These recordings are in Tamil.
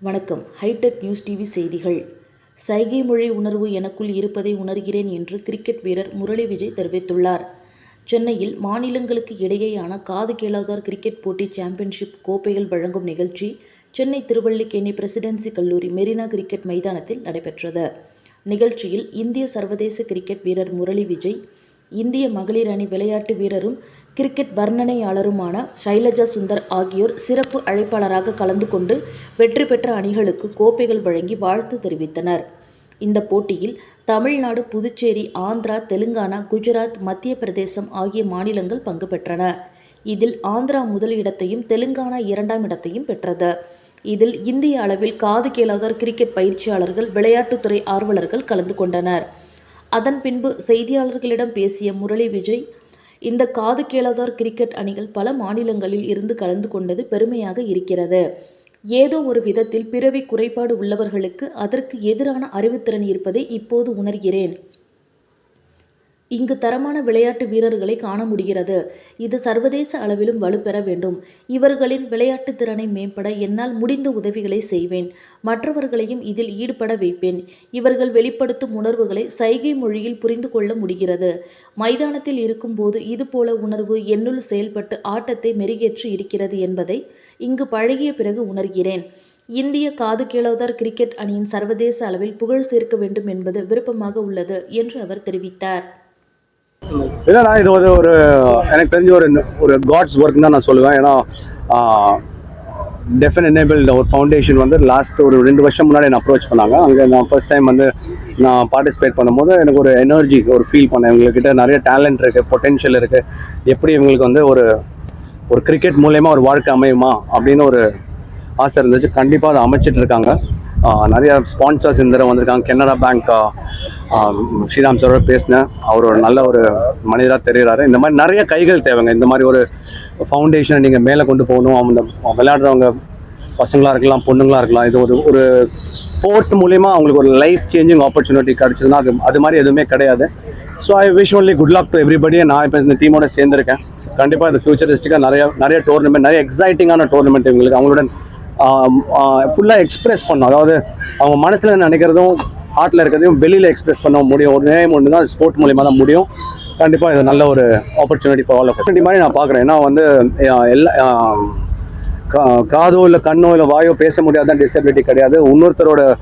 வணக்கம். ஹைடெக் நியூஸ் டிவி செய்திகள். சைகை மொழி உணர்வு எனக்குள் இருப்பதை உணர்கிறேன் என்று கிரிக்கெட் வீரர் முரளி விஜய் தெரிவித்துள்ளார். சென்னையில் மாநிலங்களுக்கு இடையேயான காது கேளாதார் கிரிக்கெட் போட்டி சாம்பியன்ஷிப் கோப்பைகள் வழங்கும் நிகழ்ச்சி சென்னை திருவள்ளிக்கேணி பிரசிடென்சி கல்லூரி மெரினா கிரிக்கெட் மைதானத்தில் நடைபெற்றது. நிகழ்ச்சியில் இந்திய சர்வதேச கிரிக்கெட் வீரர் முரளி விஜய் இந்திய மகளிர் அணி விளையாட்டு வீரரும் கிரிக்கெட் வர்ணனையாளருமான ஷைலஜா சுந்தர் ஆகியோர் சிறப்பு அழைப்பாளராக கலந்து கொண்டு வெற்றி பெற்ற அணிகளுக்கு கோப்பைகள் வழங்கி வாழ்த்து தெரிவித்தனர். இந்த போட்டியில் தமிழ்நாடு புதுச்சேரி ஆந்திரா தெலுங்கானா குஜராத் மத்திய பிரதேசம் ஆகிய மாநிலங்கள் பங்கு பெற்றன. இதில் ஆந்திரா முதல் இடத்தையும் தெலுங்கானா இரண்டாம் இடத்தையும் பெற்றது. இதில் இந்திய அளவில் காது கேளாதார் கிரிக்கெட் பயிற்சியாளர்கள் விளையாட்டுத்துறை ஆர்வலர்கள் கலந்து கொண்டனர். அதன் பின்பு செய்தியாளர்களிடம் பேசிய முரளி விஜய் இந்த காது கேளாதார் கிரிக்கெட் அணிகள் பல மாநிலங்களில் இருந்து கலந்து கொண்டது பெருமையாக இருக்கிறது. ஏதோ ஒரு விதத்தில் பிறவி குறைபாடு உள்ளவர்களுக்கு அதற்கு எதிரான அறிவுத்திறன் இருப்பதை இப்போது உணர்கிறேன். இங்கு தரமான விளையாட்டு வீரர்களை காண முடிகிறது. இது சர்வதேச அளவிலும் வலுப்பெற வேண்டும். இவர்களின் விளையாட்டு திறனை மேம்பட என்னால் முடிந்த உதவிகளை செய்வேன். மற்றவர்களையும் இதில் ஈடுபட வைப்பேன். இவர்கள் வெளிப்படுத்தும் உணர்வுகளை சைகை மொழியில் புரிந்து கொள்ள முடிகிறது. மைதானத்தில் இருக்கும்போது இதுபோல உணர்வு என்னுள் செயல்பட்டு ஆட்டத்தை மெருகேற்றி இருக்கிறது என்பதை இங்கு பழகிய பிறகு உணர்கிறேன். இந்திய காது கேளோதார் கிரிக்கெட் அணியின் சர்வதேச அளவில் புகழ் சேர்க்க வேண்டும் என்பது விருப்பமாக உள்ளது என்று அவர் தெரிவித்தார். இல்லைண்ணா இது ஒரு ஒரு எனக்கு தெரிஞ்ச ஒரு ஒரு காட்ஸ் ஒர்க் தான் நான் சொல்லுவேன். ஏன்னா டெஃபன் எனேபிள் ஒரு ஃபவுண்டேஷன் வந்து லாஸ்ட் ஒரு ரெண்டு வருஷம் முன்னாடி என்ன அப்ரோச் பண்ணாங்க. அங்கே நான் ஃபர்ஸ்ட் டைம் வந்து நான் பார்ட்டிசிபேட் பண்ணும்போது எனக்கு ஒரு எனர்ஜி ஒரு ஃபீல் பண்ணேன். இவங்கக்கிட்ட நிறைய டேலண்ட் இருக்குது பொட்டென்ஷியல் இருக்குது எப்படி இவங்களுக்கு வந்து ஒரு ஒரு கிரிக்கெட் மூலயமா ஒரு வாழ்க்கை அமையுமா அப்படின்னு ஒரு ஆசை இருந்துச்சு. கண்டிப்பாக அதை அமைச்சிட்டு இருக்காங்க. நிறைய ஸ்பான்சர்ஸ் இந்த தடவை வந்திருக்காங்க. கனரா பேங்க் ஸ்ரீராம் சாரோட பேசினேன். அவர் ஒரு நல்ல ஒரு மனிதராக தெரிகிறாரு இந்த மாதிரி நிறைய கைகள் தேவைங்க. இந்த மாதிரி ஒரு ஃபவுண்டேஷனை நீங்கள் மேலே கொண்டு போகணும். அவங்க விளையாடுறவங்க பசங்களாக இருக்கலாம் பொண்ணுங்களாக இருக்கலாம் இது ஒரு ஒரு ஸ்போர்ட் மூலிமா அவங்களுக்கு ஒரு லைஃப் சேஞ்சிங் ஆப்பர்ச்சுனிட்டி கிடச்சிதுன்னா அது அது மாதிரி எதுவுமே கிடையாது. So I wish only good luck to everybody நான் இப்போ இந்த டீமோட சேர்ந்துருக்கேன். கண்டிப்பாக இந்த ஃபியூச்சரிஸ்டிக்காக நிறைய நிறைய டோர்னமெண்ட் நிறைய எக்ஸைட்டிங்கான டோர்னமெண்ட் இவங்களுக்கு அவங்களோட ஃபுல்லாக எக்ஸ்ப்ரெஸ் பண்ணும். அதாவது அவங்க மனசில் நினைக்கிறதும் ஹார்ட்டில் இருக்கிறதையும் வெளியில் எக்ஸ்பிரஸ் பண்ண முடியும். ஒரு நேம் ஒன்று தான் ஸ்போர்ட் மூலிமா தான் முடியும். கண்டிப்பாக இது நல்ல ஒரு ஆப்பர்ச்சுனிட்டி ஃபார் ஆல் மாதிரி நான் பார்க்குறேன். ஏன்னா வந்து எல்லா கா- காதோ இல்லை கண்ணோ இல்லை வாயோ பேச முடியாத டிசபிலிட்டி கிடையாது. இன்னொருத்தரோட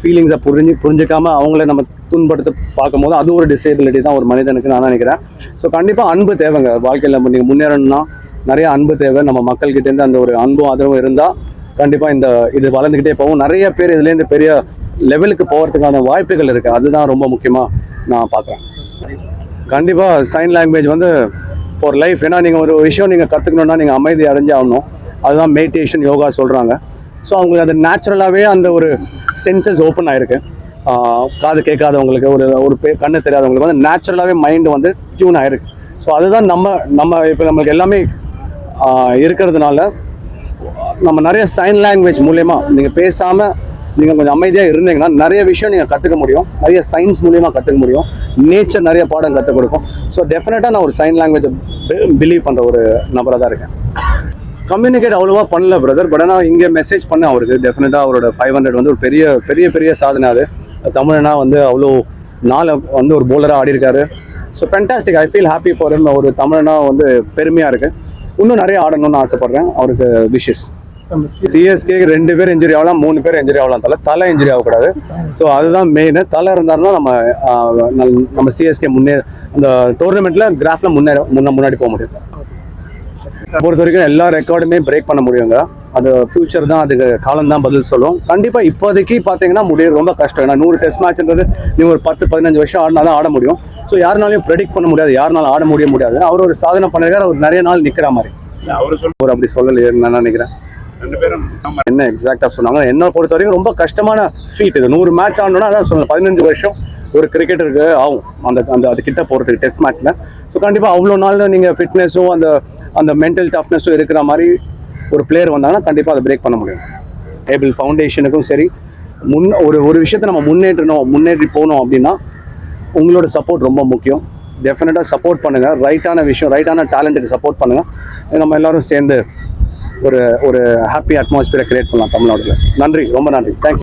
ஃபீலிங்ஸை புரிஞ்சு புரிஞ்சுக்காமல் அவங்கள நம்ம துன்படுத்த பார்க்கும்போது அது ஒரு டிசேபிலிட்டி தான் ஒரு மனிதனுக்கு நான் நினைக்கிறேன். ஸோ கண்டிப்பாக அன்பு தேவைங்க. வாழ்க்கையில் நீங்கள் முன்னேறணும்னா நிறைய அன்பு தேவை. நம்ம மக்கள்கிட்டேருந்து அந்த ஒரு அன்பும் ஆதரவும் இருந்தால் கண்டிப்பாக இந்த இது வளர்ந்துக்கிட்டே போகும். நிறைய பேர் இதுலேருந்து பெரிய லெவலுக்கு போகிறதுக்கான வாய்ப்புகள் இருக்குது அதுதான் ரொம்ப முக்கியமாக நான் பார்க்குறேன். கண்டிப்பாக சைன் லாங்குவேஜ் வந்து ஃபார் லைஃப் ஏன்னா நீங்கள் ஒரு விஷயம் நீங்கள் கற்றுக்கணுன்னா நீங்கள் அமைதி அடைஞ்சு ஆகணும். அதுதான் மெடிடேஷன் யோகா சொல்கிறாங்க ஸோ அவங்களுக்கு அது நேச்சுரலாகவே அந்த ஒரு சென்சஸ் ஓப்பன் ஆகிருக்கு காது கேட்காதவங்களுக்கு ஒரு ஒரு பே கண்ணு தெரியாதவங்களுக்கு வந்து நேச்சுரலாகவே மைண்டு வந்து டியூன் ஆகிருக்கு ஸோ அதுதான் நம்ம நம்ம இப்போ நம்மளுக்கு எல்லாமே இருக்கிறதுனால நம்ம நிறைய சைன் லாங்குவேஜ் மூலயமா நீங்கள் பேசாமல் நீங்கள் கொஞ்சம் அமைதியாக இருந்தீங்கன்னா நிறைய விஷயம் நீங்கள் கற்றுக்க முடியும். நிறைய சயின்ஸ் மூலியமாக கற்றுக்க முடியும். நேச்சர் நிறைய பாடம் கற்றுக் கொடுக்கும். ஸோ டெஃபினட்டாக நான் ஒரு சைன் லாங்குவேஜை பிலீவ் பண்ணுற ஒரு நபராக தான் இருக்கேன். கம்யூனிகேட் அவ்வளோவா பண்ணல பிரதர் பட் ஆனால் இங்கே மெசேஜ் பண்ண அவருக்கு. டெஃபினட்டாக அவரோட ஃபைவ் ஹண்ட்ரட் வந்து ஒரு பெரிய பெரிய பெரிய சாதனை அது. தமிழனா வந்து அவ்வளோ நாளை வந்து ஒரு போலராக ஆடி இருக்காரு so fantastic I feel happy for ஒரு தமிழனா வந்து பெருமையாக இருக்குது இன்னும் நிறைய ஆடணும்னு ஆசைப்படுறேன். அவருக்கு விஷஸ் சிஎஸ்கே ரெண்டு பேர் இன்ஜுரி ஆகலாம் மூணு பேர் இன்ஜுரி ஆகலாம் தலை. தலை இன்ஜுரி ஆகக்கூடாது. ஸோ அதுதான் மெயின் தலை இருந்தாருன்னா நம்ம நல்- நம்ம சிஎஸ்கே முன்னே அந்த டோர்னமெண்ட்ல கிராஃப்ல முன்னேற முன்ன முன்னாடி போக முடியும். பொறுத்த வரைக்கும் எல்லா ரெக்கார்டுமே பிரேக் பண்ண முடியுங்க. அது ஃபியூச்சர் தான் அதுக்கு காலம் தான் பதில் சொல்லும். கண்டிப்பாக இப்போதைக்கு பார்த்தீங்கன்னா முடியும் ரொம்ப கஷ்டம். ஏன்னா நூறு டெஸ்ட் மேட்ச்ன்றது நீ ஒரு பத்து பதினஞ்சு வருஷம் ஆடினா தான் ஆட முடியும். ஸோ யாருனாலையும் ப்ரெடிக்ட் பண்ண முடியாது. யாருனாலும் ஆட முடிய முடியாது. அவர் ஒரு சாதனை பண்ணிருக்காரு. அவர் நிறைய நாள் நிற்கிற மாதிரி. அவரு அப்படி சொல்லலையே நான் நினைக்கிறேன்? என்ன எக்ஸாக்டா சொன்னாங்க? என்ன பொறுத்த வரைக்கும் ரொம்ப கஷ்டமான ஃபீட் இது. நூறு மேட்ச் ஆடணும்னா அதான் சொன்னேன் பதினஞ்சு வருஷம் ஒரு கிரிக்கெட்டருக்கு ஆகும். அந்த அந்த அது கிட்ட போகிறதுக்கு டெஸ்ட் மேட்ச்சில் ஸோ கண்டிப்பாக அவ்வளோ நாள் நீங்கள் ஃபிட்னஸும் அந்த அந்த மென்டல் டஃப்னஸும் இருக்கிற மாதிரி ஒரு பிளேயர் வந்தாங்கன்னா கண்டிப்பாக அதை பிரேக் பண்ண முடியும். ஏபிள் ஃபவுண்டேஷனுக்கும் சரி. முன் ஒரு ஒரு விஷயத்தை நம்ம முன்னேற்றணும் முன்னேறி போகணும் அப்படின்னா உங்களோட சப்போர்ட் ரொம்ப முக்கியம். டெஃபினட்டாக சப்போர்ட் பண்ணுங்கள் ரைட்டான விஷயம் ரைட்டான டேலண்ட்டுக்கு சப்போர்ட் பண்ணுங்கள் நம்ம எல்லோரும் சேர்ந்து ஒரு ஒரு ஹாப்பி அட்மாஸ்பியரை க்ரியேட் பண்ணலாம் தமிழ்நாட்டில் நன்றி. ரொம்ப நன்றி. தேங்க்யூ